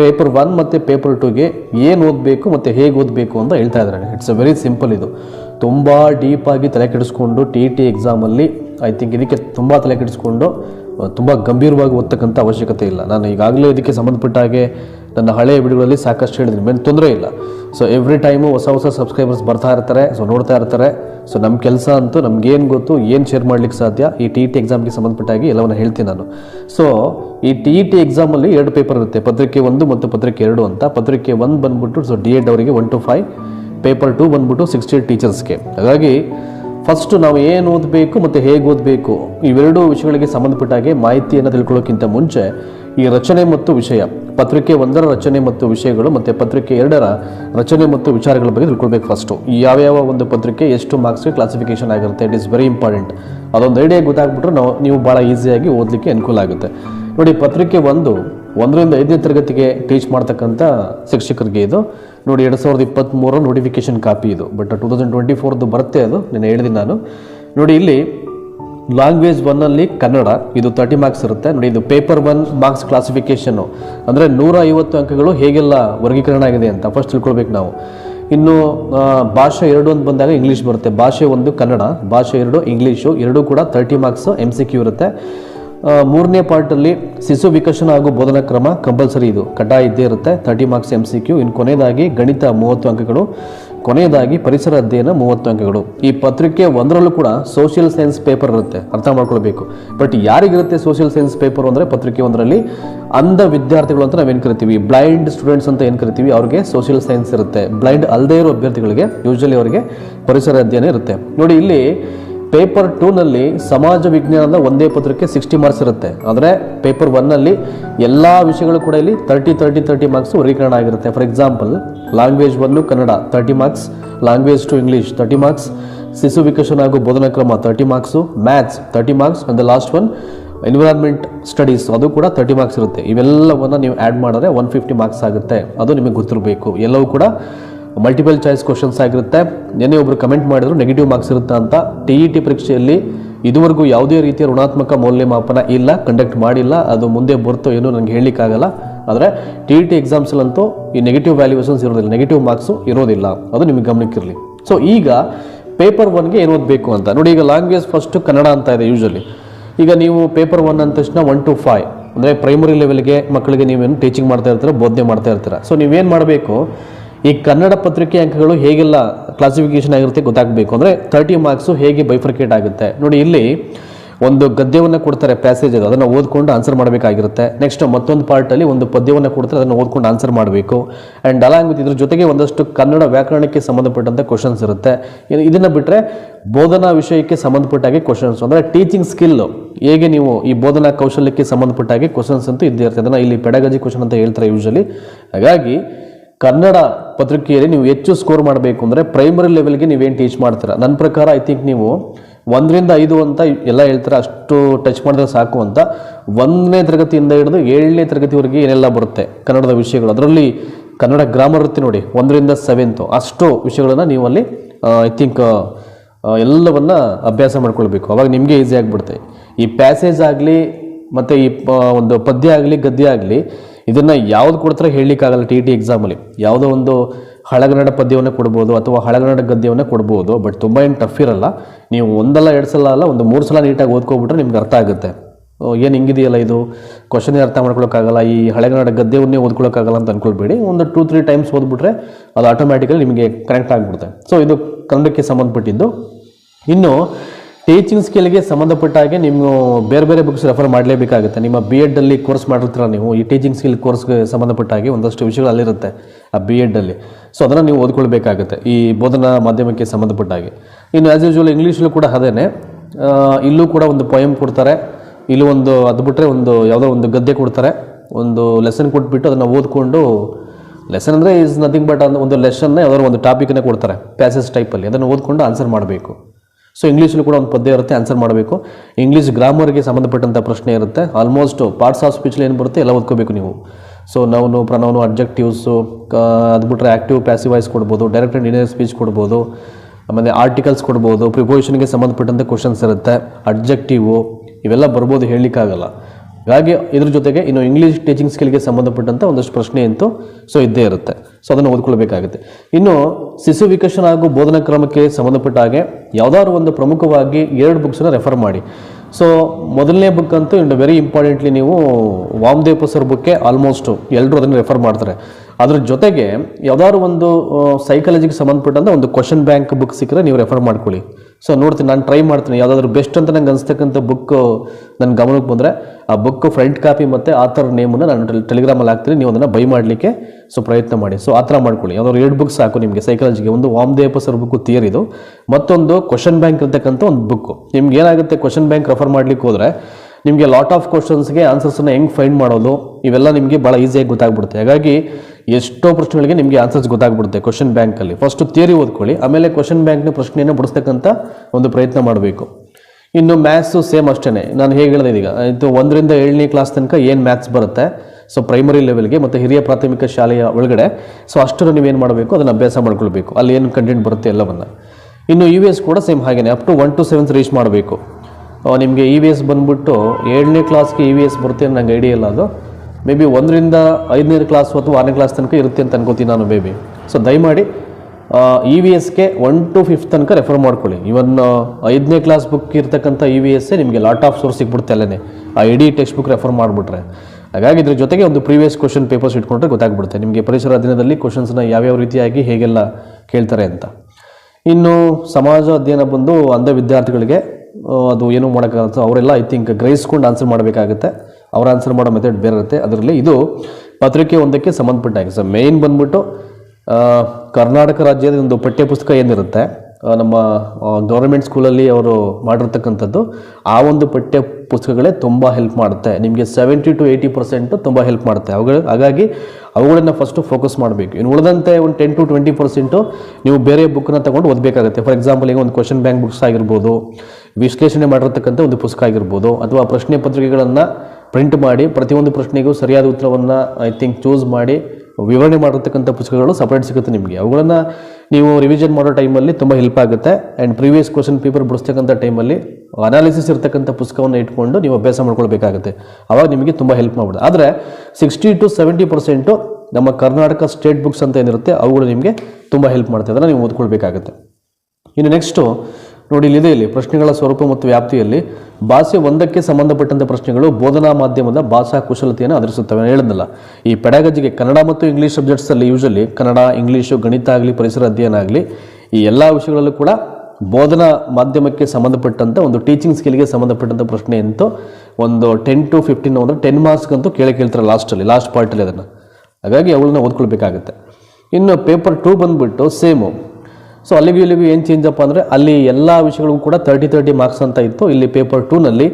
Paper one ಮತ್ತು paper ಟೂಗೆ ಏನು ಓದಬೇಕು ಮತ್ತು ಹೇಗೆ ಓದಬೇಕು ಅಂತ ಹೇಳ್ತಾ ಇದ್ದಾರೆ. ಇಟ್ಸ್ ಅ ವೆರಿ ಸಿಂಪಲ್ ಇದು. ತುಂಬ ಡೀಪಾಗಿ ತಲೆ ಕೆಡಿಸ್ಕೊಂಡು ಟಿ ಟಿ ಎಕ್ಸಾಮಲ್ಲಿ ಐ ಥಿಂಕ್ ಇದಕ್ಕೆ ತುಂಬ ತಲೆ ಕೆಡಿಸ್ಕೊಂಡು, ತುಂಬ ಗಂಭೀರವಾಗಿ ಓದ್ತಕ್ಕಂಥ ಅವಶ್ಯಕತೆ ಇಲ್ಲ. ನಾನು ಈಗಾಗಲೇ ಇದಕ್ಕೆ ಸಂಬಂಧಪಟ್ಟ ಹಾಗೆ ನನ್ನ ಹಳೆಯ ವಿಡಿಯೋಗಳಲ್ಲಿ ಸಾಕಷ್ಟು ಹೇಳಿದ್ದೀನಿ. ಮೇನ್ ತೊಂದರೆ ಇಲ್ಲ. ಸೊ ಎವ್ರಿ ಟೈಮು ಹೊಸ ಹೊಸ ಸಬ್ಸ್ಕ್ರೈಬರ್ಸ್ ಬರ್ತಾ ಇರ್ತಾರೆ ಸೊ ನೋಡ್ತಾ ಇರ್ತಾರೆ. ಸೊ ನಮ್ಮ ಕೆಲಸ ಅಂತೂ ನಮ್ಗೇನು ಗೊತ್ತು, ಏನು ಶೇರ್ ಮಾಡ್ಲಿಕ್ಕೆ ಸಾಧ್ಯ? ಈ ಟಿ ಟಿ ಎಕ್ಸಾಮ್ಗೆ ಸಂಬಂಧಪಟ್ಟಾಗಿ ಎಲ್ಲವನ್ನು ಹೇಳ್ತೀನಿ ನಾನು. ಸೊ ಈ ಟಿ ಇ ಟಿ ಎಕ್ಸಾಮಲ್ಲಿ ಎರಡು ಪೇಪರ್ ಇರುತ್ತೆ. ಪತ್ರಿಕೆ ಒಂದು ಮತ್ತು ಪತ್ರಿಕೆ ಎರಡು ಅಂತ. ಪತ್ರಿಕೆ ಒಂದು ಬಂದ್ಬಿಟ್ಟು ಸೊ ಡಿ ಎಡ್ ಅವರಿಗೆ one to five paper two ಬಂದ್ಬಿಟ್ಟು ಸಿಕ್ಸ್ಟಿ ಟೀಚರ್ಸ್ಗೆ ಹಾಗಾಗಿ ಫಸ್ಟ್ ನಾವು ಏನು ಓದಬೇಕು ಮತ್ತು ಹೇಗೆ ಓದಬೇಕು, ಇವೆರಡು ವಿಷಯಗಳಿಗೆ ಸಂಬಂಧಪಟ್ಟ ಹಾಗೆ ಮಾಹಿತಿಯನ್ನು ತಿಳ್ಕೊಳ್ಳೋಕ್ಕಿಂತ ಮುಂಚೆ ಈ ರಚನೆ ಮತ್ತು ವಿಷಯ ಪತ್ರಿಕೆ ಒಂದರ ರಚನೆ ಮತ್ತು ವಿಷಯಗಳು ಮತ್ತು ಪತ್ರಿಕೆ ಎರಡರ ರಚನೆ ಮತ್ತು ವಿಚಾರಗಳ ಬಗ್ಗೆ ತಿಳ್ಕೊಳ್ಬೇಕು ಫಸ್ಟು ಯಾವ್ಯಾವ ಒಂದು ಪತ್ರಿಕೆ ಎಷ್ಟು ಮಾರ್ಕ್ಸ್ಗೆ ಕ್ಲಾಸಿಫಿಕೇಷನ್ ಆಗಿರುತ್ತೆ? ಇಟ್ ಈಸ್ ವೆರಿ ಇಂಪಾರ್ಟೆಂಟ್ ಅದೊಂದು ಐಡಿಯಾ ಗೊತ್ತಾಗ್ಬಿಟ್ರೆ ನಾವು, ನೀವು ಭಾಳ ಈಸಿಯಾಗಿ ಓದಲಿಕ್ಕೆ ಅನುಕೂಲ ಆಗುತ್ತೆ. ನೋಡಿ, ಪತ್ರಿಕೆ ಒಂದು, ಒಂದರಿಂದ ಐದನೇ ತರಗತಿಗೆ ಟೀಚ್ ಮಾಡ್ತಕ್ಕಂಥ ಶಿಕ್ಷಕರಿಗೆ ಇದು. ನೋಡಿ, ಎರಡು ಸಾವಿರದ ಇಪ್ಪತ್ತ್ಮೂರರ ನೋಟಿಫಿಕೇಶನ್ ಕಾಪಿ ಇದು. ಬಟ್ ಟೂ ತೌಸಂಡ್ ಟ್ವೆಂಟಿ ಫೋರ್ದು ಬರುತ್ತೆ ಅದು. ನಾನು ಹೇಳಿದೆ ನಾನು. ನೋಡಿ, ಇಲ್ಲಿ ಲ್ಯಾಂಗ್ವೇಜ್ ಒನ್ನಲ್ಲಿ ಕನ್ನಡ, ಇದು ತರ್ಟಿ ಮಾರ್ಕ್ಸ್ ಇರುತ್ತೆ. ನೋಡಿ, ಇದು ಪೇಪರ್ ಒನ್ ಮಾರ್ಕ್ಸ್ ಕ್ಲಾಸಿಫಿಕೇಷನ್ನು ಅಂದರೆ ನೂರ ಐವತ್ತು ಅಂಕಗಳು ಹೇಗೆಲ್ಲ ವರ್ಗೀಕರಣ ಆಗಿದೆ ಅಂತ ಫಸ್ಟ್ ತಿಳ್ಕೊಳ್ಬೇಕು ನಾವು. ಇನ್ನು ಭಾಷೆ ಎರಡು ಅಂತ ಬಂದಾಗ ಇಂಗ್ಲೀಷ್ ಬರುತ್ತೆ. ಭಾಷೆ ಒಂದು ಕನ್ನಡ, ಭಾಷೆ ಎರಡು ಇಂಗ್ಲೀಷು ಎರಡೂ ಕೂಡ thirty marks M C Q ಇರುತ್ತೆ. ಮೂರನೇ ಪಾರ್ಟಲ್ಲಿ ಶಿಶು ವಿಕಸನ ಹಾಗೂ ಬೋಧನಾ ಕ್ರಮ ಕಂಪಲ್ಸರಿ ಇದು. ಕಡ್ಡಾಯ ಇದ್ದೇ ಇರುತ್ತೆ. Thirty marks M C Q ಇನ್ನು ಕೊನೆಯದಾಗಿ ಗಣಿತ ಮೂವತ್ತು ಅಂಕಗಳು. ಕೊನೆಯದಾಗಿ ಪರಿಸರ ಅಧ್ಯಯನ ಮೂವತ್ತು ಅಂಕಗಳು. ಈ ಪತ್ರಿಕೆ ಒಂದರಲ್ಲೂ ಕೂಡ ಸೋಷಿಯಲ್ ಸೈನ್ಸ್ ಪೇಪರ್ ಇರುತ್ತೆ, ಅರ್ಥ ಮಾಡ್ಕೊಳ್ಬೇಕು. ಬಟ್ ಯಾರಿಗಿರುತ್ತೆ ಸೋಷಿಯಲ್ ಸೈನ್ಸ್ ಪೇಪರ್ ಅಂದರೆ ಪತ್ರಿಕೆ ಒಂದರಲ್ಲಿ? ಅಂಧ ವಿದ್ಯಾರ್ಥಿಗಳು ಅಂತ ನಾವು ಏನು ಕರಿತೀವಿ? ಬ್ಲೈಂಡ್ ಸ್ಟೂಡೆಂಟ್ಸ್ ಅಂತ ಏನು ಕರಿತೀವಿ? ಅವ್ರಿಗೆ ಸೋಷಿಯಲ್ ಸೈನ್ಸ್ ಇರುತ್ತೆ. ಬ್ಲೈಂಡ್ ಅಲ್ಲದೇ ಇರೋ ಅಭ್ಯರ್ಥಿಗಳಿಗೆ ಯೂಶಲಿ ಅವರಿಗೆ ಪರಿಸರ ಅಧ್ಯಯನ ಇರುತ್ತೆ. ನೋಡಿ ಇಲ್ಲಿ ಪೇಪರ್ ಟೂನಲ್ಲಿ ಸಮಾಜ ವಿಜ್ಞಾನದ ಒಂದೇ ಪತ್ರಕ್ಕೆ ಸಿಕ್ಸ್ಟಿ ಮಾರ್ಕ್ಸ್ ಇರುತ್ತೆ. ಆದರೆ ಪೇಪರ್ ಒನ್ನಲ್ಲಿ ಎಲ್ಲ ವಿಷಯಗಳು ಕೂಡ ಇಲ್ಲಿ ತರ್ಟಿ ತರ್ಟಿ ತರ್ಟಿ ಮಾರ್ಕ್ಸ್ ವರ್ಗೀಕರಣ ಆಗಿರುತ್ತೆ. For example language one Kannada thirty marks language two English thirty marks ಶಿಶು ವಿಕಸನ ಹಾಗೂ ಬೋಧನಾ ಕ್ರಮ thirty marks maths thirty marks and the last one environment studies ಅದು ಕೂಡ ತರ್ಟಿ ಮಾರ್ಕ್ಸ್ ಇರುತ್ತೆ. ಇವೆಲ್ಲವನ್ನು ನೀವು ಆ್ಯಡ್ ಮಾಡಿದ್ರೆ ಒನ್ ಫಿಫ್ಟಿ ಮಾರ್ಕ್ಸ್ ಆಗುತ್ತೆ. ಅದು ನಿಮಗೆ ಗೊತ್ತಿರಬೇಕು. ಎಲ್ಲವೂ ಕೂಡ ಮಲ್ಟಿಪಲ್ ಚಾಯ್ಸ್ ಕ್ವಶನ್ಸ್ ಆಗಿರುತ್ತೆ. ನೆನ್ನೆ ಒಬ್ರು ಕಮೆಂಟ್ ಮಾಡಿದ್ರು ನೆಗೆಟಿವ್ ಮಾರ್ಕ್ಸ್ ಇರುತ್ತೆ ಅಂತ. ಟಿ ಇ ಟಿ ಪರೀಕ್ಷೆಯಲ್ಲಿ ಇದುವರೆಗೂ ಯಾವುದೇ ರೀತಿಯ ಋಣಾತ್ಮಕ ಮೌಲ್ಯಮಾಪನ ಇಲ್ಲ ಕಂಡಕ್ಟ್ ಮಾಡಿಲ್ಲ, ಅದು ಮುಂದೆ ಬರ್ತೋ ಏನೋ ನನಗೆ ಹೇಳಲಿಕ್ಕಾಗಲ್ಲ. ಆದರೆ ಟಿ ಇ ಟಿ ಎಕ್ಸಾಮ್ಸಲ್ಲಂತೂ ಈ ನೆಗೆಟಿವ್ ವ್ಯಾಲ್ಯೂಯೇಷನ್ಸ್ ಇರೋದಿಲ್ಲ ನೆಗೆಟಿವ್ ಮಾರ್ಕ್ಸು ಇರೋದಿಲ್ಲ. ಅದು ನಿಮಗೆ ಗಮನಕ್ಕಿರಲಿ. ಸೊ ಈಗ ಪೇಪರ್ ಒನ್ಗೆ ಏನು ಓದಬೇಕು ಅಂತ. ನೋಡಿ, ಈಗ ಲ್ಯಾಂಗ್ವೇಜ್ ಫಸ್ಟು ಕನ್ನಡ ಅಂತ ಇದೆ ಯೂಶಲಿ ಈಗ ನೀವು ಪೇಪರ್ ಒನ್ ಅಂದ ತಕ್ಷಣ ಒನ್ ಟು ಫೈವ್ ಅಂದರೆ ಪ್ರೈಮರಿ ಲೆವೆಲ್ಗೆ ಮಕ್ಕಳಿಗೆ ನೀವೇನು ಟೀಚಿಂಗ್ ಮಾಡ್ತಾ ಇರ್ತೀರ, ಬೋಧನೆ ಮಾಡ್ತಾ ಇರ್ತೀರ. ಸೊ ನೀವೇನು ಮಾಡಬೇಕು? ಈ ಕನ್ನಡ ಪತ್ರಿಕೆ ಅಂಕಗಳು ಹೇಗೆಲ್ಲ ಕ್ಲಾಸಿಫಿಕೇಶನ್ ಆಗಿರುತ್ತೆ ಗೊತ್ತಾಗಬೇಕು. ಅಂದರೆ ತರ್ಟಿ ಮಾರ್ಕ್ಸು ಹೇಗೆ ಬೈಫರ್ಕೇಟ್ ಆಗುತ್ತೆ. ನೋಡಿ, ಇಲ್ಲಿ ಒಂದು ಗದ್ಯವನ್ನು ಕೊಡ್ತಾರೆ ಪ್ಯಾಸೇಜ್ ಅದು. ಅದನ್ನು ಓದ್ಕೊಂಡು ಆನ್ಸರ್ ಮಾಡಬೇಕಾಗಿರುತ್ತೆ. ನೆಕ್ಸ್ಟ್ ಮತ್ತೊಂದು ಪಾರ್ಟಲ್ಲಿ ಒಂದು ಪದ್ಯವನ್ನು ಕೊಡ್ತಾರೆ, ಅದನ್ನು ಓದ್ಕೊಂಡು ಆನ್ಸರ್ ಮಾಡಬೇಕು. ಆ್ಯಂಡ್ ಅಲಾಂಗ್ ವಿತ್ ಇದ್ರ ಜೊತೆಗೆ ಒಂದಷ್ಟು ಕನ್ನಡ ವ್ಯಾಕರಣಕ್ಕೆ ಸಂಬಂಧಪಟ್ಟಂಥ ಕ್ವಶನ್ಸ್ ಇರುತ್ತೆ. ಇದನ್ನು ಬಿಟ್ಟರೆ ಬೋಧನಾ ವಿಷಯಕ್ಕೆ ಸಂಬಂಧಪಟ್ಟಾಗಿ ಕ್ವಶನ್ಸ್ ಅಂದರೆ ಟೀಚಿಂಗ್ ಸ್ಕಿಲ್ ಹೇಗೆ ನೀವು ಈ ಬೋಧನಾ ಕೌಶಲ್ಯಕ್ಕೆ ಸಂಬಂಧಪಟ್ಟಾಗೆ ಕ್ವಶನ್ಸ್ ಅಂತೂ ಇದ್ದೇ ಇರುತ್ತೆ. ಅದನ್ನು ಇಲ್ಲಿ ಪೆಡಗಜಿ ಕ್ವಶನ್ ಅಂತ ಹೇಳ್ತಾರೆ ಯೂಶಲಿ ಹಾಗಾಗಿ ಕನ್ನಡ ಪತ್ರಿಕೆಯಲ್ಲಿ ನೀವು ಹೆಚ್ಚು ಸ್ಕೋರ್ ಮಾಡಬೇಕು ಅಂದರೆ ಪ್ರೈಮರಿ ಲೆವೆಲ್ಗೆ ನೀವೇನು ಟೀಚ್ ಮಾಡ್ತೀರಾ? ನನ್ನ ಪ್ರಕಾರ ಐ ಥಿಂಕ್ ನೀವು ಒಂದರಿಂದ ಐದು ಅಂತ ಎಲ್ಲ ಹೇಳ್ತಾರ, ಅಷ್ಟು ಟಚ್ ಮಾಡಿದ್ರೆ ಸಾಕು ಅಂತ. ಒಂದನೇ ತರಗತಿಯಿಂದ ಹಿಡಿದು ಏಳನೇ ತರಗತಿವರೆಗೆ ಏನೆಲ್ಲ ಬರುತ್ತೆ ಕನ್ನಡದ ವಿಷಯಗಳು? ಅದರಲ್ಲಿ ಕನ್ನಡ ಗ್ರಾಮರ್ ಇರುತ್ತೆ ನೋಡಿ, ಒಂದರಿಂದ ಸೆವೆಂತು ಅಷ್ಟು ವಿಷಯಗಳನ್ನು ನೀವು ಅಲ್ಲಿ ಐ ಥಿಂಕ್ ಎಲ್ಲವನ್ನ ಅಭ್ಯಾಸ ಮಾಡ್ಕೊಳ್ಬೇಕು. ಅವಾಗ ನಿಮಗೆ ಈಸಿ ಆಗಿಬಿಡುತ್ತೆ. ಈ ಪ್ಯಾಸೇಜ್ ಆಗಲಿ, ಮತ್ತು ಈ ಒಂದು ಪದ್ಯ ಆಗಲಿ, ಗದ್ಯ ಆಗಲಿ ಇದನ್ನು ಯಾವ್ದು ಕೊಡ್ತಾರೆ ಹೇಳಲಿಕ್ಕಾಗಲ್ಲ ಟಿ ಟಿ ಎಕ್ಸಾಮಲ್ಲಿ ಯಾವುದೋ ಒಂದು ಹಳಗನ್ನಡ ಪದ್ಯವನ್ನು ಕೊಡ್ಬೋದು ಅಥವಾ ಹಳಗನ್ನಡ ಗದ್ಯವನ್ನು ಕೊಡ್ಬೋದು ಬಟ್ ತುಂಬ ಏನು ಟಫ್ ಇರಲ್ಲ. ನೀವು ಒಂದಲ್ಲ, ಎರಡು ಸಲ ಅಲ್ಲ, ಒಂದು ಮೂರು ಸಲ ನೀಟಾಗಿ ಓದ್ಕೊಬಿಟ್ರೆ ನಿಮ್ಗೆ ಅರ್ಥ ಆಗುತ್ತೆ. ಏನು ಹಿಂಗಿದೆಯಲ್ಲ ಇದು? ಕ್ವಶನೇ ಅರ್ಥ ಮಾಡ್ಕೊಳಕ್ಕಾಗಲ್ಲ, ಈ ಹಳೆಗನ್ನಡ ಗದ್ಯವನ್ನೇ ಓದ್ಕೊಳಕ್ಕಾಗಲ್ಲ ಅಂತ ಅಂದ್ಕೊಳ್ಬೇಡಿ ಒಂದು ಟೂ ತ್ರೀ ಟೈಮ್ಸ್ ಓದ್ಬಿಟ್ರೆ ಅದು ಆಟೋಮ್ಯಾಟಿಕಲಿ ನಿಮಗೆ ಕನೆಕ್ಟ್ ಆಗಿಬಿಡುತ್ತೆ. ಸೊ ಇದು ಕನ್ನಡಕ್ಕೆ ಸಂಬಂಧಪಟ್ಟಿದ್ದು. ಇನ್ನು ಟೀಚಿಂಗ್ ಸ್ಕಿಲ್ಗೆ ಸಂಬಂಧಪಟ್ಟ ಹಾಗೆ ನೀವು ಬೇರೆ ಬೇರೆ ಬುಕ್ಸ್ ರೆಫರ್ ಮಾಡಲೇಬೇಕಾಗುತ್ತೆ. ನಿಮ್ಮ ಬಿ ಎಡ್ಡಲ್ಲಿ ಕೋರ್ಸ್ ಮಾಡಿರ್ತೀರ ನೀವು, ಈ ಟೀಚಿಂಗ್ ಸ್ಕಿಲ್ ಕೋರ್ಸ್ಗೆ ಸಂಬಂಧಪಟ್ಟ ಹಾಗೆ ಒಂದಷ್ಟು ವಿಷಯಗಳು ಅಲ್ಲಿರುತ್ತೆ, ಆ ಬಿ ಎಡ್ಡಲ್ಲಿ ಸೊ ಅದನ್ನು ನೀವು ಓದ್ಕೊಳ್ಬೇಕಾಗುತ್ತೆ, ಈ ಬೋಧನಾ ಮಾಧ್ಯಮಕ್ಕೆ ಸಂಬಂಧಪಟ್ಟ ಹಾಗೆ. ಇನ್ನು ಆ್ಯಸ್ ಯೂಶುವಲ್ ಇಂಗ್ಲೀಷಲ್ಲೂ ಕೂಡ ಅದೇನೆ. ಇಲ್ಲೂ ಕೂಡ ಒಂದು ಪೊಯಮ್ ಕೊಡ್ತಾರೆ. ಇಲ್ಲೂ ಒಂದು, ಅದು ಬಿಟ್ಟರೆ ಒಂದು ಯಾವುದೋ ಒಂದು ಗದ್ದೆ ಕೊಡ್ತಾರೆ. ಒಂದು ಲೆಸನ್ ಕೊಟ್ಬಿಟ್ಟು ಅದನ್ನು ಓದ್ಕೊಂಡು ಲೆಸನ್ ಅಂದರೆ ಈಸ್ ನಥಿಂಗ್ ಬಟ್ ಒಂದು ಲೆಸನ್ನ ಯಾವ್ದಾದ್ರು ಒಂದು ಟಾಪಿಕನ್ನೇ ಕೊಡ್ತಾರೆ ಪ್ಯಾಸೇಜ್ ಟೈಪಲ್ಲಿ ಅದನ್ನು ಓದ್ಕೊಂಡು ಆನ್ಸರ್ ಮಾಡಬೇಕು. ಸೊ ಇಂಗ್ಲೀಷಲ್ಲೂ ಕೂಡ ಒಂದು ಪದ್ಯ ಇರುತ್ತೆ ಆನ್ಸರ್ ಮಾಡಬೇಕು. ಇಂಗ್ಲೀಷ್ ಗ್ರಾಮರ್ಗೆ ಸಂಬಂಧಪಟ್ಟಂಥ ಪ್ರಶ್ನೆ ಇರುತ್ತೆ. ಆಲ್ಮೋಸ್ಟ್ ಪಾರ್ಟ್ಸ್ ಆಫ್ ಸ್ಪೀಚಲ್ಲಿ ಏನು ಬರುತ್ತೆ, ಎಲ್ಲ ಓದ್ಕೋಬೇಕು ನೀವು. ಸೊ ನೌನು ಪ್ರನೌನು ಅಬ್ಜೆಕ್ಟಿವ್ಸು ಅದು ಬಿಟ್ಟರೆ ಆ್ಯಕ್ಟಿವ್ ಪ್ಯಾಸಿವ್ ವಾಯ್ಸ್ ಕೊಡ್ಬೋದು ಡೈರೆಕ್ಟ್ ಆ್ಯಂಡ್ ಸ್ಪೀಚ್ ಕೊಡ್ಬೋದು, ಆಮೇಲೆ ಆರ್ಟಿಕಲ್ಸ್ ಕೊಡ್ಬೋದು ಪ್ರಿಪೋಸಿಷನ್ಗೆ ಸಂಬಂಧಪಟ್ಟಂಥ ಕ್ವಶನ್ಸ್ ಇರುತ್ತೆ. ಅಬ್ಜೆಕ್ಟಿವು ಇವೆಲ್ಲ ಬರ್ಬೋದು, ಹೇಳಲಿಕ್ಕಾಗಲ್ಲ. ಹಾಗಾಗಿ ಇದ್ರ ಜೊತೆಗೆ ಇನ್ನು ಇಂಗ್ಲೀಷ್ ಟೀಚಿಂಗ್ ಸ್ಕಿಲ್ಗೆ ಸಂಬಂಧಪಟ್ಟಂಥ ಒಂದಷ್ಟು ಪ್ರಶ್ನೆ ಅಂತೂ ಸೊ ಇದ್ದೇ ಇರುತ್ತೆ. ಸೊ ಅದನ್ನು ಓದ್ಕೊಳ್ಬೇಕಾಗುತ್ತೆ. ಇನ್ನು ಶಿಶು ವಿಕಸನ ಹಾಗೂ ಬೋಧನಾ ಕ್ರಮಕ್ಕೆ ಸಂಬಂಧಪಟ್ಟ ಹಾಗೆ ಯಾವುದಾದ್ರು ಒಂದು ಪ್ರಮುಖವಾಗಿ ಎರಡು ಬುಕ್ಸನ್ನು ರೆಫರ್ ಮಾಡಿ. ಸೊ ಮೊದಲನೇ ಬುಕ್ ಅಂತೂ ಇಂಡ್ ವೆರಿ ಇಂಪಾರ್ಟೆಂಟ್ಲಿ ನೀವು ವಾಮದೇವ್ ಸರ್ ಬುಕ್ಕೆ ಆಲ್ಮೋಸ್ಟ್ ಎಲ್ಲರೂ ಅದನ್ನು ರೆಫರ್ ಮಾಡ್ತಾರೆ. ಅದ್ರ ಜೊತೆಗೆ ಯಾವ್ದಾದ್ರು ಒಂದು ಸೈಕಾಲಜಿಗೆ ಸಂಬಂಧಪಟ್ಟಂತ ಒಂದು ಕ್ವಶನ್ ಬ್ಯಾಂಕ್ ಬುಕ್ ಸಿಕ್ಕರೆ ನೀವು ರೆಫರ್ ಮಾಡ್ಕೊಳ್ಳಿ. ಸೊ ನೋಡ್ತೀನಿ, ನಾನು ಟ್ರೈ ಮಾಡ್ತೀನಿ. ಯಾವುದಾದ್ರು ಬೆಸ್ಟ್ ಅಂತ ನಂಗೆ ಅನಿಸ್ತಕ್ಕಂಥ ಬುಕ್ ನನ್ನ ಗಮನಕ್ಕೆ ಬಂದರೆ, ಆ ಬುಕ್ ಫ್ರಂಟ್ ಕಾಪಿ ಮತ್ತು ಆಥರ್ ನೇಮನ್ನು ನಾನು ಟೆಲ್- ಟೆಲಿಗ್ರಾಮಲ್ಲಿ ಹಾಕ್ತೀನಿ. ನೀವು ಅದನ್ನು ಬೈ ಮಾಡಲಿಕ್ಕೆ ಸೊ ಪ್ರಯತ್ನ ಮಾಡಿ. ಸೊ ಆ ಥರ ಮಾಡ್ಕೊಳ್ಳಿ. ಯಾವ್ದಾದ್ರು ಎರಡು ಬುಕ್ ಸಾಕು ನಿಮಗೆ ಸೈಕಾಲಜಿಗೆ ಒಂದು ವಾಮದೇವ ಸರ್ ಬುಕ್ ಥಿಯರಿದು ಮತ್ತೊಂದು ಕ್ವಶನ್ ಬ್ಯಾಂಕ್ ಇರ್ತಕ್ಕಂಥ ಒಂದು ಬುಕ್ ನಿಮ್ಗೆ ಏನಾಗುತ್ತೆ? ಕ್ವಶನ್ ಬ್ಯಾಂಕ್ ರೆಫರ್ ಮಾಡ್ಲಿಕ್ಕೆ ಹೋದರೆ ನಿಮಗೆ ಲಾಟ್ ಆಫ್ ಕ್ವಶನ್ಸ್ಗೆ ಆನ್ಸರ್ಸನ್ನು ಹೆಂಗೆ ಫೈಂಡ್ ಮಾಡೋದು, ಇವೆಲ್ಲ ನಿಮಗೆ ಭಾಳ ಈಸಿಯಾಗಿ ಗೊತ್ತಾಗ್ಬಿಡುತ್ತೆ. ಹಾಗಾಗಿ ಎಷ್ಟೋ ಪ್ರಶ್ನೆಗಳಿಗೆ ನಿಮಗೆ ಆನ್ಸರ್ಸ್ ಗೊತ್ತಾಗ್ಬಿಡುತ್ತೆ ಕ್ವಶನ್ ಬ್ಯಾಂಕಲ್ಲಿ ಫಸ್ಟ್ ಥಿಯರಿ ಓದ್ಕೊಳ್ಳಿ, ಆಮೇಲೆ ಕ್ವಶನ್ ಬ್ಯಾಂಕ್ನ ಪ್ರಶ್ನೆಯನ್ನು ಬಿಡಿಸ್ತಕ್ಕಂಥ ಒಂದು ಪ್ರಯತ್ನ ಮಾಡಬೇಕು. ಇನ್ನು ಮ್ಯಾಥ್ಸು ಸೇಮ್ ಅಷ್ಟೇ ನಾನು ಹೇಗೆ ಹೇಳಿದೆ ಈಗ ಇದು ಒಂದರಿಂದ ಏಳನೇ ಕ್ಲಾಸ್ ತನಕ ಏನು ಮ್ಯಾಥ್ಸ್ ಬರುತ್ತೆ ಸೊ ಪ್ರೈಮರಿ ಲೆವೆಲ್ಗೆ ಮತ್ತು ಹಿರಿಯ ಪ್ರಾಥಮಿಕ ಶಾಲೆಯ ಒಳಗಡೆ ಸೊ ಅಷ್ಟನ್ನು ನೀವೇನು ಮಾಡಬೇಕು, ಅದನ್ನು ಅಭ್ಯಾಸ ಮಾಡ್ಕೊಳ್ಬೇಕು. ಅಲ್ಲಿ ಏನು ಕಂಟೆಂಟ್ ಬರುತ್ತೆ ಎಲ್ಲವನ್ನು. ಇನ್ನು ಯು ಎಸ್ ಕೂಡ ಸೇಮ್ ಹಾಗೆಯೇ up to one to seventh reach ಮಾಡಬೇಕು. ನಿಮಗೆ ಇ ವಿ ಎಸ್ ಬಂದ್ಬಿಟ್ಟು ಏಳನೇ ಕ್ಲಾಸ್ಗೆ ಇ ವಿ ಎಸ್ ಬರುತ್ತೆ ಅಂತ ನಂಗೆ ಐಡಿಯಾ ಇಲ್ಲ ಅದು. ಮೇ ಬಿ ಒಂದರಿಂದ ಐದನೇ ಕ್ಲಾಸ್ ಅಥವಾ ಆರನೇ ಕ್ಲಾಸ್ ತನಕ ಇರುತ್ತೆ ಅಂತ ಅನ್ಕೋತೀನಿ ನಾನು ಮೇ ಬಿ ಸೊ ದಯಮಾಡಿ ಇ ವಿ ಎಸ್ಗೆ ಒನ್ ಟು ಫಿಫ್ತ್ ತನಕ ರೆಫರ್ ಮಾಡ್ಕೊಳ್ಳಿ. ಇವನ್ ಐದನೇ ಕ್ಲಾಸ್ ಬುಕ್ ಇರ್ತಕ್ಕಂಥ ಇ ವಿ ಎಸ್ಸೇ ನಿಮಗೆ ಲಾಟ್ ಆಫ್ ಸೋರ್ಸ್ ಸಿಕ್ಬಿಡುತ್ತೆ ಅಲ್ಲೇ ಆ ಇಡೀ ಟೆಕ್ಸ್ಟ್ ಬುಕ್ ರೆಫರ್ ಮಾಡಿಬಿಟ್ರೆ. ಹಾಗಾಗಿ ಇದ್ರ ಜೊತೆಗೆ ಒಂದು ಪ್ರೀವಿಯಸ್ ಕ್ವಶನ್ ಪೇಪರ್ಸ್ ಇಟ್ಕೊಂಡ್ರೆ ಗೊತ್ತಾಗ್ಬಿಡುತ್ತೆ. ನಿಮಗೆ ಪರಿಸರ ದಿನದಲ್ಲಿ ಕ್ವಶನ್ಸ್ನ ಯಾವ್ಯಾವ ರೀತಿಯಾಗಿ ಹೇಗೆಲ್ಲ ಕೇಳ್ತಾರೆ ಅಂತ. ಇನ್ನು, ಸಮಾಜ ಅಧ್ಯಯನ ಬಂದು ಅಂಧ ವಿದ್ಯಾರ್ಥಿಗಳಿಗೆ ಅದು ಏನು ಮಾಡೋಕ್ಕಾಗುತ್ತೆ ಅವರೆಲ್ಲ ಐ ಥಿಂಕ್ ಗ್ರಹಿಸ್ಕೊಂಡು ಆನ್ಸರ್ ಮಾಡಬೇಕಾಗುತ್ತೆ. ಅವ್ರ ಆನ್ಸರ್ ಮಾಡೋ ಮೆಥಡ್ ಬೇರೆ ಇರುತ್ತೆ. ಅದರಲ್ಲಿ ಇದು ಪತ್ರಿಕೆ ಒಂದಕ್ಕೆ ಸಂಬಂಧಪಟ್ಟಾಗೆ ಸರ್ ಮೇಯ್ನ್ ಬಂದ್ಬಿಟ್ಟು ಕರ್ನಾಟಕ ರಾಜ್ಯದ ಒಂದು ಪಠ್ಯಪುಸ್ತಕ ಏನಿರುತ್ತೆ ನಮ್ಮ ಗೌರ್ಮೆಂಟ್ ಸ್ಕೂಲಲ್ಲಿ ಅವರು ಮಾಡಿರ್ತಕ್ಕಂಥದ್ದು, ಆ ಒಂದು ಪಠ್ಯ ಪುಸ್ತಕಗಳೇ ತುಂಬ ಹೆಲ್ಪ್ ಮಾಡುತ್ತೆ. ನಿಮಗೆ ಸೆವೆಂಟಿ ಟು ಏಯ್ಟಿ ಪರ್ಸೆಂಟು ತುಂಬ ಹೆಲ್ಪ್ ಮಾಡುತ್ತೆ. ಅವುಗಳು, ಹಾಗಾಗಿ ಅವುಗಳನ್ನು ಫಸ್ಟು ಫೋಕಸ್ ಮಾಡಬೇಕು. ಇನ್ನು ಉಳಿದಂತೆ ಒಂದು ಟೆನ್ ಟು ಟ್ವೆಂಟಿ ಪರ್ಸೆಂಟು ನೀವು ಬೇರೆ ಬುಕ್ನ ತಗೊಂಡು ಓದಬೇಕಾಗುತ್ತೆ. ಫಾರ್ ಎಕ್ಸಾಂಪಲ್ ಈಗ ಒಂದು ಕ್ವಶನ್ ಬ್ಯಾಂಕ್ ಬುಕ್ಸ್ ಆಗಿರ್ಬೋದು, ವಿಶ್ಲೇಷಣೆ ಮಾಡಿರ್ತಕ್ಕಂಥ ಒಂದು ಪುಸ್ತಕ ಆಗಿರ್ಬೋದು, ಅಥವಾ ಪ್ರಶ್ನೆ ಪತ್ರಿಕೆಗಳನ್ನು ಪ್ರಿಂಟ್ ಮಾಡಿ ಪ್ರತಿಯೊಂದು ಪ್ರಶ್ನೆಗೂ ಸರಿಯಾದ ಉತ್ತರವನ್ನು ಐ ಥಿಂಕ್ ಚೂಸ್ ಮಾಡಿ ವಿವರಣೆ ಮಾಡಿರ್ತಕ್ಕಂಥ ಪುಸ್ತಕಗಳು ಸಪ್ರೇಟ್ ಸಿಗುತ್ತೆ ನಿಮಗೆ. ಅವುಗಳನ್ನು ನೀವು ರಿವಿಷನ್ ಮಾಡೋ ಟೈಮಲ್ಲಿ ತುಂಬ ಹೆಲ್ಪ್ ಆಗುತ್ತೆ. ಆ್ಯಂಡ್ ಪ್ರೀವಿಯಸ್ ಕ್ವಶನ್ ಪೇಪರ್ ಬಿಡಿಸ್ತಕ್ಕಂಥ ಟೈಮಲ್ಲಿ ಅನಾಲಿಸಿಸ್ ಇರ್ತಕ್ಕಂಥ ಪುಸ್ತಕವನ್ನು ಇಟ್ಕೊಂಡು ನೀವು ಅಭ್ಯಾಸ ಮಾಡ್ಕೊಳ್ಬೇಕಾಗುತ್ತೆ. ಅವಾಗ ನಿಮಗೆ ತುಂಬ ಹೆಲ್ಪ್ ಮಾಡ್ಬೋದು. ಆದರೆ ಸಿಕ್ಸ್ಟಿ ಟು ಸೆವೆಂಟಿ ಪರ್ಸೆಂಟು ನಮ್ಮ ಕರ್ನಾಟಕ ಸ್ಟೇಟ್ ಬುಕ್ಸ್ ಅಂತ ಏನಿರುತ್ತೆ, ಅವುಗಳು ನಿಮಗೆ ತುಂಬ ಹೆಲ್ಪ್ ಮಾಡ್ತದೆ ಅದನ್ನು ನೀವು ಓದ್ಕೊಳ್ಬೇಕಾಗುತ್ತೆ. ಇನ್ನು ನೆಕ್ಸ್ಟು ನೋಡಿ ಇಲ್ಲಿದೆ ಇಲ್ಲಿ, ಪ್ರಶ್ನೆಗಳ ಸ್ವರೂಪ ಮತ್ತು ವ್ಯಾಪ್ತಿಯಲ್ಲಿ ಭಾಷೆ ಒಂದಕ್ಕೆ ಸಂಬಂಧಪಟ್ಟಂಥ ಪ್ರಶ್ನೆಗಳು ಬೋಧನಾ ಮಾಧ್ಯಮದ ಭಾಷಾ ಕುಶಲತೆಯನ್ನು ಆಧರಿಸುತ್ತವೆ. ಹೇಳಿದ್ನಲ್ಲ, ಈ ಪೆಡಾಗಜಿಗೆ ಕನ್ನಡ ಮತ್ತು ಇಂಗ್ಲೀಷ್ ಸಬ್ಜೆಕ್ಟ್ಸಲ್ಲಿ ಯೂಶಲಿ ಕನ್ನಡ, ಇಂಗ್ಲೀಷು, ಗಣಿತ ಆಗಲಿ, ಪರಿಸರ ಅಧ್ಯಯನ ಆಗಲಿ, ಈ ಎಲ್ಲ ವಿಷಯಗಳಲ್ಲೂ ಕೂಡ ಬೋಧನಾ ಮಾಧ್ಯಮಕ್ಕೆ ಸಂಬಂಧಪಟ್ಟಂಥ ಒಂದು ಟೀಚಿಂಗ್ ಸ್ಕಿಲ್ಗೆ ಸಂಬಂಧಪಟ್ಟಂಥ ಪ್ರಶ್ನೆ ಅಂತೂ ಒಂದು ಟೆನ್ ಟು ಫಿಫ್ಟೀನ್ ಅಂದರೆ ಟೆನ್ ಮಾರ್ಕ್ಸ್ಗಂತೂ ಕೇಳಿ ಕೇಳ್ತಾರೆ ಲಾಸ್ಟಲ್ಲಿ ಲಾಸ್ಟ್ ಪಾರ್ಟಲ್ಲಿ ಅದನ್ನು. ಹಾಗಾಗಿ ಅವುಗಳನ್ನ ಓದ್ಕೊಳ್ಬೇಕಾಗುತ್ತೆ. ಇನ್ನು ಪೇಪರ್ ಟೂ ಬಂದುಬಿಟ್ಟು ಸೇಮು ಸೊ ಅಲ್ಲಿಗೂ ಇಲ್ಲಿಗೂ ಏನು ಚೇಂಜ್ ಅಪ್ಪ ಅಂದರೆ ಅಲ್ಲಿ ಎಲ್ಲ ವಿಷಯಗಳಿಗೂ ಕೂಡ ತರ್ಟಿ ತರ್ಟಿ ಮಾರ್ಕ್ಸ್ ಅಂತ ಇತ್ತು. ಇಲ್ಲಿ ಪೇಪರ್ ಟೂನಲ್ಲಿ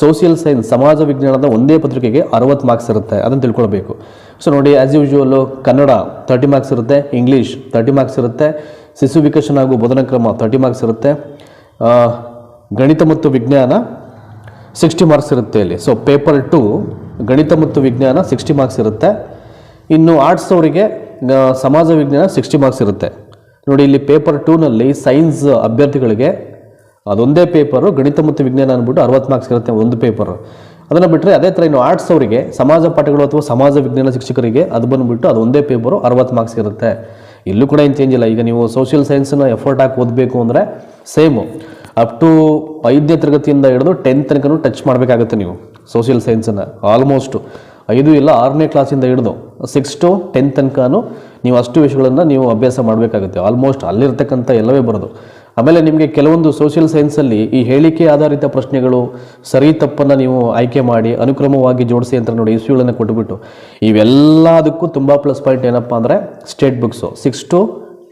ಸೋಷಿಯಲ್ ಸೈನ್ಸ್ ಸಮಾಜ ವಿಜ್ಞಾನದ ಒಂದೇ ಪತ್ರಿಕೆಗೆ ಅರವತ್ತು ಮಾರ್ಕ್ಸ್ ಇರುತ್ತೆ. ಅದನ್ನು ತಿಳ್ಕೊಳ್ಬೇಕು. ಸೊ ನೋಡಿ as usually Kannada thirty marks ಇರುತ್ತೆ ಇಂಗ್ಲೀಷ್ ತರ್ಟಿ ಮಾರ್ಕ್ಸ್ ಇರುತ್ತೆ ಶಿಶು ವಿಕಸನ ಹಾಗೂ ಬೋಧನಾ ಕ್ರಮ ತರ್ಟಿ ಮಾರ್ಕ್ಸ್ ಇರುತ್ತೆ. ಗಣಿತ ಮತ್ತು ವಿಜ್ಞಾನ ಸಿಕ್ಸ್ಟಿ ಮಾರ್ಕ್ಸ್ ಇರುತ್ತೆ ಇಲ್ಲಿ. ಸೊ ಪೇಪರ್ ಟು ಗಣಿತ ಮತ್ತು ವಿಜ್ಞಾನ ಸಿಕ್ಸ್ಟಿ ಮಾರ್ಕ್ಸ್ ಇರುತ್ತೆ. ಇನ್ನು ಆರ್ಟ್ಸ್ ಅವರಿಗೆ ಸಮಾಜ ವಿಜ್ಞಾನ ಸಿಕ್ಸ್ಟಿ ಮಾರ್ಕ್ಸ್ ಇರುತ್ತೆ. ನೋಡಿ, ಇಲ್ಲಿ ಪೇಪರ್ ಟೂನಲ್ಲಿ ಸೈನ್ಸ್ ಅಭ್ಯರ್ಥಿಗಳಿಗೆ ಅದೊಂದೇ ಪೇಪರು ಗಣಿತ ಮತ್ತು ವಿಜ್ಞಾನ ಅಂದ್ಬಿಟ್ಟು ಅರವತ್ತು ಮಾರ್ಕ್ಸ್ ಇರುತ್ತೆ ಒಂದು ಪೇಪರು ಅದನ್ನು ಬಿಟ್ಟರೆ ಅದೇ ಥರ ಇನ್ನು ಆರ್ಟ್ಸ್ ಅವರಿಗೆ, ಸಮಾಜ ಪಾಠಗಳು ಅಥವಾ ಸಮಾಜ ವಿಜ್ಞಾನ ಶಿಕ್ಷಕರಿಗೆ ಅದು ಬಂದುಬಿಟ್ಟು ಅದೊಂದೇ ಪೇಪರು ಅರವತ್ತು ಮಾರ್ಕ್ಸ್ ಇರುತ್ತೆ. ಇಲ್ಲೂ ಕೂಡ ಏನು ಚೇಂಜ್ ಇಲ್ಲ. ಈಗ ನೀವು ಸೋಷಿಯಲ್ ಸೈನ್ಸನ್ನ ಎಫರ್ಟ್ ಹಾಕಿ ಓದಬೇಕು ಅಂದರೆ ಸೇಮು ಅಪ್ ಟು ಐದನೇ ತರಗತಿಯಿಂದ ಹಿಡಿದು ಟೆಂತ್ ತನಕನೂ ಟಚ್ ಮಾಡಬೇಕಾಗುತ್ತೆ ನೀವು ಸೋಷಿಯಲ್ ಸೈನ್ಸನ್ನು ಆಲ್ಮೋಸ್ಟು ಐದು ಇಲ್ಲ ಆರನೇ ಕ್ಲಾಸಿಂದ ಹಿಡಿದು ಸಿಕ್ಸ್ ಟು ಟೆಂತ್ ತನಕ ನೀವು ಅಷ್ಟು ವಿಷಯಗಳನ್ನು ನೀವು ಅಭ್ಯಾಸ ಮಾಡಬೇಕಾಗುತ್ತೆ. ಆಲ್ಮೋಸ್ಟ್ ಅಲ್ಲಿರ್ತಕ್ಕಂಥ ಎಲ್ಲವೇ ಬರೋದು. ಆಮೇಲೆ ನಿಮಗೆ ಕೆಲವೊಂದು ಸೋಷಿಯಲ್ ಸೈನ್ಸಲ್ಲಿ ಈ ಹೇಳಿಕೆ ಆಧಾರಿತ ಪ್ರಶ್ನೆಗಳು, ಸರಿ ತಪ್ಪನ್ನು ನೀವು ಆಯ್ಕೆ ಮಾಡಿ, ಅನುಕ್ರಮವಾಗಿ ಜೋಡಿಸಿ ಅಂತ ನೋಡಿ ಇಸ್ಯುಗಳನ್ನು ಕೊಟ್ಟುಬಿಟ್ಟು ಇವೆಲ್ಲದಕ್ಕೂ ತುಂಬ ಪ್ಲಸ್ ಪಾಯಿಂಟ್ ಏನಪ್ಪ ಅಂದರೆ state books six to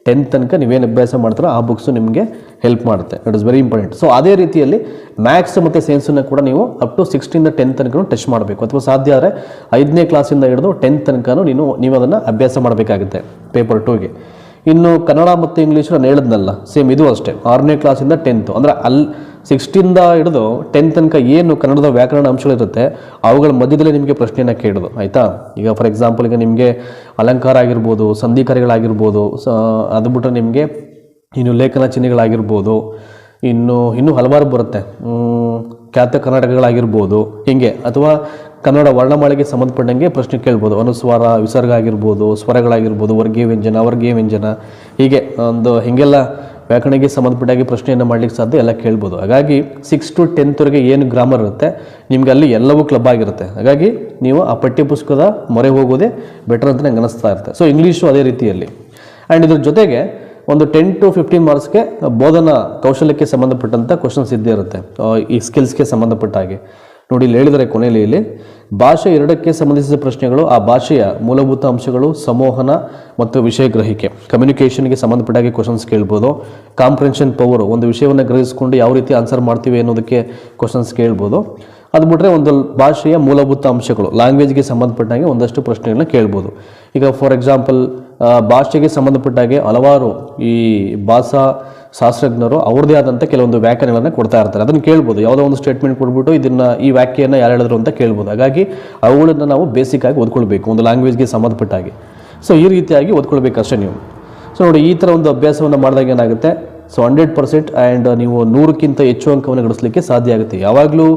tenth ತನಕ ನೀವೇನು ಅಭ್ಯಾಸ ಮಾಡ್ತಾರೋ ಆ ಬುಕ್ಸು ನಿಮಗೆ ಹೆಲ್ಪ್ ಮಾಡುತ್ತೆ. It is very important so ಅದೇ ರೀತಿಯಲ್ಲಿ ಮ್ಯಾಥ್ಸ್ ಮತ್ತು ಸೈನ್ಸನ್ನು ಕೂಡ ನೀವು ಅಪ್ ಟು ಸಿಕ್ಸ್ಟಿಂದ ಟೆಂತ್ ತನಕ ಟಚ್ ಮಾಡಬೇಕು. ಅಥವಾ ಸಾಧ್ಯ ಆದರೆ ಐದನೇ ಕ್ಲಾಸಿಂದ ಹಿಡಿದು ಟೆಂತ್ ತನಕನೂ ನೀನು, ನೀವು ಅದನ್ನು ಅಭ್ಯಾಸ ಮಾಡಬೇಕಾಗುತ್ತೆ. ಪೇಪರ್ ಟೂಗೆ ಇನ್ನು ಕನ್ನಡ ಮತ್ತು ಇಂಗ್ಲೀಷ್ ನಾನು ಹೇಳಿದ್ನಲ್ಲ ಸೇಮ್ ಇದು ಅಷ್ಟೇ. ಆರನೇ ಕ್ಲಾಸಿಂದ ಟೆಂತು ಅಂದರೆ ಅಲ್ಲಿ ಸಿಕ್ಸ್ಟಿಂದ ಹಿಡಿದು ಟೆಂತ್ ತನಕ ಏನು ಕನ್ನಡದ ವ್ಯಾಕರಣ ಅಂಶಗಳಿರುತ್ತೆ ಅವುಗಳ ಮಧ್ಯದಲ್ಲೇ ನಿಮಗೆ ಪ್ರಶ್ನೆಯನ್ನು ಕೇಳೋದು, ಆಯಿತಾ? ಈಗ ಫಾರ್ ಎಕ್ಸಾಂಪಲ್ ಈಗ ನಿಮಗೆ ಅಲಂಕಾರ ಆಗಿರ್ಬೋದು, ಸಂಧಿಕಾರಿಗಳಾಗಿರ್ಬೋದು, ಸ, ಅದು ಬಿಟ್ಟರೆ ನಿಮಗೆ ಇನ್ನು ಲೇಖನ ಚಿಹ್ನೆಗಳಾಗಿರ್ಬೋದು, ಇನ್ನು, ಇನ್ನೂ ಹಲವಾರು ಬರುತ್ತೆ. ಖ್ಯಾತ ಕರ್ನಾಟಕಗಳಾಗಿರ್ಬೋದು, ಹೀಗೆ. ಅಥವಾ ಕನ್ನಡ ವರ್ಣಮಾಲೆಗೆ ಸಂಬಂಧಪಟ್ಟಂಗೆ ಪ್ರಶ್ನೆ ಕೇಳ್ಬೋದು. ಅನುಸ್ವಾರ ವಿಸರ್ಗ ಆಗಿರ್ಬೋದು ಸ್ವರಗಳಾಗಿರ್ಬೋದು, ವರ್ಗೀಯ ವ್ಯಂಜನ ವರ್ಗೀಯ ವ್ಯಂಜನ. ಹೀಗೆ ಒಂದು ಹೀಗೆಲ್ಲ ವ್ಯಾಕರಣಕ್ಕೆ ಸಂಬಂಧಪಟ್ಟಾಗಿ ಪ್ರಶ್ನೆಯನ್ನು ಮಾಡ್ಲಿಕ್ಕೆ ಸಾಧ್ಯ ಎಲ್ಲ ಕೇಳ್ಬೋದು. ಹಾಗಾಗಿ ಸಿಕ್ಸ್ ಟು ಟೆಂತ್ವರೆಗೆ ಏನು ಗ್ರಾಮರ್ ಇರುತ್ತೆ, ನಿಮ್ಗೆ ಅಲ್ಲಿ ಎಲ್ಲವೂ ಕ್ಲಬ್ ಆಗಿರುತ್ತೆ. ಹಾಗಾಗಿ ನೀವು ಆ ಪಠ್ಯಪುಸ್ತಕದ ಮೊರೆ ಹೋಗೋದೇ ಬೆಟರ್ ಅಂತ ನಂಗೆ ಅನಿಸ್ತಾ ಇರುತ್ತೆ. ಸೊ ಇಂಗ್ಲೀಷು ಅದೇ ರೀತಿಯಲ್ಲಿ. ಆ್ಯಂಡ್ ಇದ್ರ ಜೊತೆಗೆ ಒಂದು ಟೆನ್ ಟು ಫಿಫ್ಟೀನ್ ಮಾರ್ಕ್ಸ್ಗೆ ಬೋಧನಾ ಕೌಶಲ್ಯಕ್ಕೆ ಸಂಬಂಧಪಟ್ಟಂಥ ಕ್ವಶನ್ಸ್ ಇದ್ದೇ ಇರುತ್ತೆ ಈ ಸ್ಕಿಲ್ಸ್ಗೆ ಸಂಬಂಧಪಟ್ಟ ಹಾಗೆ. ನೋಡಿ ಇಲ್ಲಿ ಹೇಳಿದರೆ ಕೊನೆಯಲ್ಲಿ ಇಲ್ಲಿ. ಭಾಷೆ ಎರಡಕ್ಕೆ ಸಂಬಂಧಿಸಿದ ಪ್ರಶ್ನೆಗಳು, ಆ ಭಾಷೆಯ ಮೂಲಭೂತ ಅಂಶಗಳು, ಸಂವಹನ ಮತ್ತು ವಿಷಯ ಗ್ರಹಿಕೆ. ಕಮ್ಯುನಿಕೇಷನ್ಗೆ ಸಂಬಂಧಪಟ್ಟಾಗಿ ಕ್ವಶನ್ಸ್ ಕೇಳ್ಬೋದು. ಕಾಂಪ್ರೆನ್ಷನ್ ಪವರ್ ಒಂದು ವಿಷಯವನ್ನು ಗ್ರಹಿಸ್ಕೊಂಡು ಯಾವ ರೀತಿ ಆನ್ಸರ್ ಮಾಡ್ತೀವಿ ಅನ್ನೋದಕ್ಕೆ ಕ್ವಶನ್ಸ್ ಕೇಳ್ಬೋದು. ಅದು ಬಿಟ್ಟರೆ ಒಂದು ಭಾಷೆಯ ಮೂಲಭೂತ ಅಂಶಗಳು ಲ್ಯಾಂಗ್ವೇಜ್ಗೆ ಸಂಬಂಧಪಟ್ಟಾಗೆ ಒಂದಷ್ಟು ಪ್ರಶ್ನೆಗಳನ್ನ ಕೇಳ್ಬೋದು. ಈಗ ಫಾರ್ ಎಕ್ಸಾಂಪಲ್ ಭಾಷೆಗೆ ಸಂಬಂಧಪಟ್ಟಾಗೆ ಹಲವಾರು ಈ ಭಾಷಾ ಶಾಸ್ತ್ರಜ್ಞರು ಅವ್ರದ್ದೇ ಆದಂಥ ಕೆಲವೊಂದು ವ್ಯಾಖ್ಯಾನಗಳನ್ನು ಕೊಡ್ತಾ ಇರ್ತಾರೆ. ಅದನ್ನು ಕೇಳ್ಬೋದು. ಯಾವುದೋ ಒಂದು ಸ್ಟೇಟ್ಮೆಂಟ್ ಕೊಡ್ಬಿಟ್ಟು ಇದನ್ನು ಈ ವ್ಯಾಖ್ಯೆಯನ್ನು ಯಾರು ಹೇಳಿದ್ರು ಅಂತ ಕೇಳ್ಬೋದು. ಹಾಗಾಗಿ ಅವುಗಳನ್ನು ನಾವು ಬೇಸಿಕ್ ಆಗಿ ಓದ್ಕೊಳ್ಬೇಕು ಒಂದು ಲ್ಯಾಂಗ್ವೇಜ್ಗೆ ಸಂಬಂಧಪಟ್ಟಾಗಿ ಸೊ ಈ ರೀತಿಯಾಗಿ ಓದ್ಕೊಳ್ಬೇಕಷ್ಟೇ ನೀವು. ಸೊ ನೋಡಿ ಈ ಥರ ಒಂದು ಅಭ್ಯಾಸವನ್ನು ಮಾಡಿದಾಗ ಏನಾಗುತ್ತೆ? ಸೊ ಹಂಡ್ರೆಡ್ ಪರ್ಸೆಂಟ್ ಆ್ಯಂಡ್ ನೀವು ನೂರಕ್ಕಿಂತ ಹೆಚ್ಚು ಅಂಕವನ್ನು ಗಳಿಸಲಿಕ್ಕೆ ಸಾಧ್ಯ ಆಗುತ್ತೆ. ಯಾವಾಗಲೂ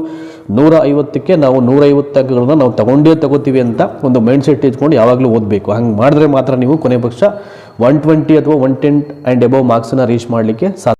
ನೂರ ಐವತ್ತಕ್ಕೆ ನಾವು ನೂರೈವತ್ತು ಅಂಕಗಳನ್ನ ನಾವು ತಗೊಂಡೇ ತಗೋತೀವಿ ಅಂತ ಒಂದು ಮೈಂಡ್ ಸೆಟ್ ಇಟ್ಕೊಂಡು ಯಾವಾಗಲೂ ಓದಬೇಕು. ಹಂಗೆ ಮಾಡಿದ್ರೆ ಮಾತ್ರ ನೀವು ಕೊನೆ ಪಕ್ಷ ಒನ್ ಟ್ವೆಂಟಿ ಅಥವಾ ಒನ್ ಟೆನ್ ಆ್ಯಂಡ್ ಎಬೋವ್ ಮಾರ್ಕ್ಸನ್ನು ರೀಚ್ ಮಾಡಲಿಕ್ಕೆ ಸಾಧ್ಯ